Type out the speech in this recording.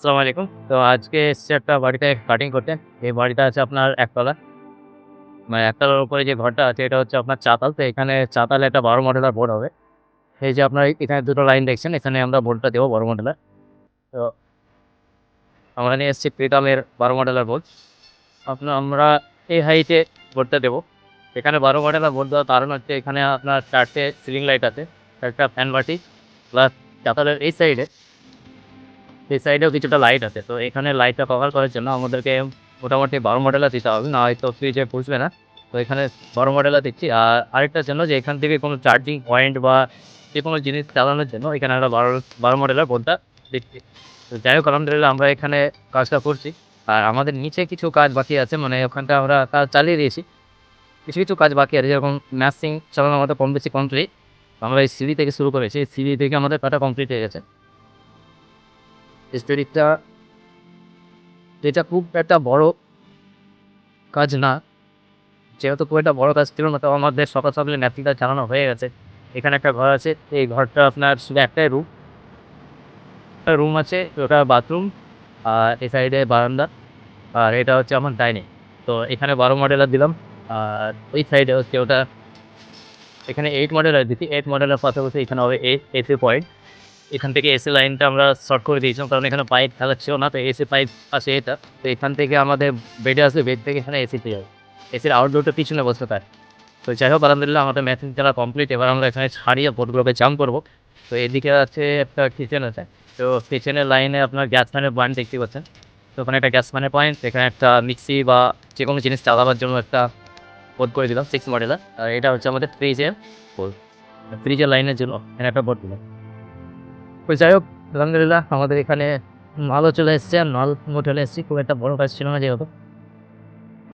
আসসালামু আলাইকুম। তো আজকে এসছি একটা বাড়িতে কাটিং করতে। এই বাড়িটা আছে আপনার একতলা। মানে একতলার উপরে যে ঘরটা আছে এটা হচ্ছে আপনার চাতাল। তো এখানে চাতালে একটা ১২ মডেলের বোর্ড হবে। এই যে আপনার এখানে দুটো লাইন দেখছেন এখানে আমরা বোর্ডটা দেবো ১২ মডেলার তো আমরা নিয়ে এসেছি প্রিটমের ১২ মডেলের বোর্ড। আপনার আমরা এই হাইটে বোর্ডটা দেবো। এখানে ১২ মডেলের বোর্ড দেওয়ার কারণ হচ্ছে এখানে আপনার চারটে সিলিং লাইট আছে, একটা ফ্যান বাটি প্লাস চাতালের এই সাইডে এই সাইডেও কিছুটা লাইট আছে। তো এখানে লাইটটা কভার করার জন্য আমাদেরকে মোটামুটি ১২ মডেলের দিতে হবে। না হয়তো ফ্রিজে পুষবে না। তো এখানে ১২ মডেলের দিচ্ছি। আর আরেকটার জন্য যে এখান থেকে কোনো চার্জিং পয়েন্ট বা যে কোনো জিনিস চালানোর জন্য এখানে একটা ১২ ১২ মডেলের বোর্ডটা দিচ্ছি। তো যাই হোক আলহামদুলিল্লাহ আমরা এখানে কাজটা করছি। আর আমাদের নিচে কিছু কাজ বাকি আছে মানে ওখানটা আমরা কাজ চালিয়ে দিয়েছি। কিছু, কিছু কাজ বাকি আছে যেরকম ম্যাসিং চালানো আমাদের কম বেশি কমপ্লিট। আমরা এই সিঁড়ি থেকে শুরু করেছি। এই সিঁড়ি থেকে আমাদের কাটা কমপ্লিট হয়ে গেছে। স্টোরিটা যেটা খুব একটা বড় কাজ না। যেহেতু খুব একটা বড় কাজ ছিল না তো আমাদের সকাল সকালে ম্যাপিংটা চালানো হয়ে গেছে। এখানে একটা ঘর আছে। এই ঘরটা আপনার শুধু একটাই রুম। একটা রুম আছে, ওটা বাথরুম আর এই সাইডে বারান্দা। আর এটা হচ্ছে আমার ডাইনিং। তো এখানে ১২ মডেলের দিলাম। আর ওই সাইডে হচ্ছে ওটা, এখানে ৮ মডেলের দিচ্ছি। ৮ মডেলের পাশাপাশি এখানে হবে এ এসি পয়েন্ট। এখান থেকে এসি লাইনটা আমরা শর্ট করে দিয়েছিলাম কারণ এখানে পাইপ ফেলা ছিল না। তো এসি পাইপ আছে এটা। তো এখান থেকে আমাদের বেডে আসবে বেড থেকে এখানে এসিতে যাবে। এসির আউটডোরটা পিছনে বসতে পারে। তো যাই হোক আলহামদুলিল্লাহ আমাদের ম্যাচিং চালা কমপ্লিট। এবার আমরা এখানে ছাড়িয়ে বোর্ডগুলোকে জাম করব। তো এদিকে আছে একটা কিচেন আছে। তো কিচেনের লাইনে আপনার গ্যাস ফ্যানের পয়েন্ট দেখতে পাচ্ছেন। তো ওখানে একটা গ্যাস ফ্যানের পয়েন্ট, এখানে একটা মিক্সি বা যেকোনো জিনিস চালাবার জন্য একটা বোর্ড করে দিলাম সিক্স মডেলের। আর এটা হচ্ছে আমাদের ফ্রিজের। ফ্রিজের লাইনের জন্য এখানে একটা বোর্ড দিলাম। যাই হোক, আলহামদুলিল্লাহ আমাদের এখানে মালও চলে এসছে, আর নল চলে এসেছি। খুব একটা বড় কাজ ছিল না যেহেতু।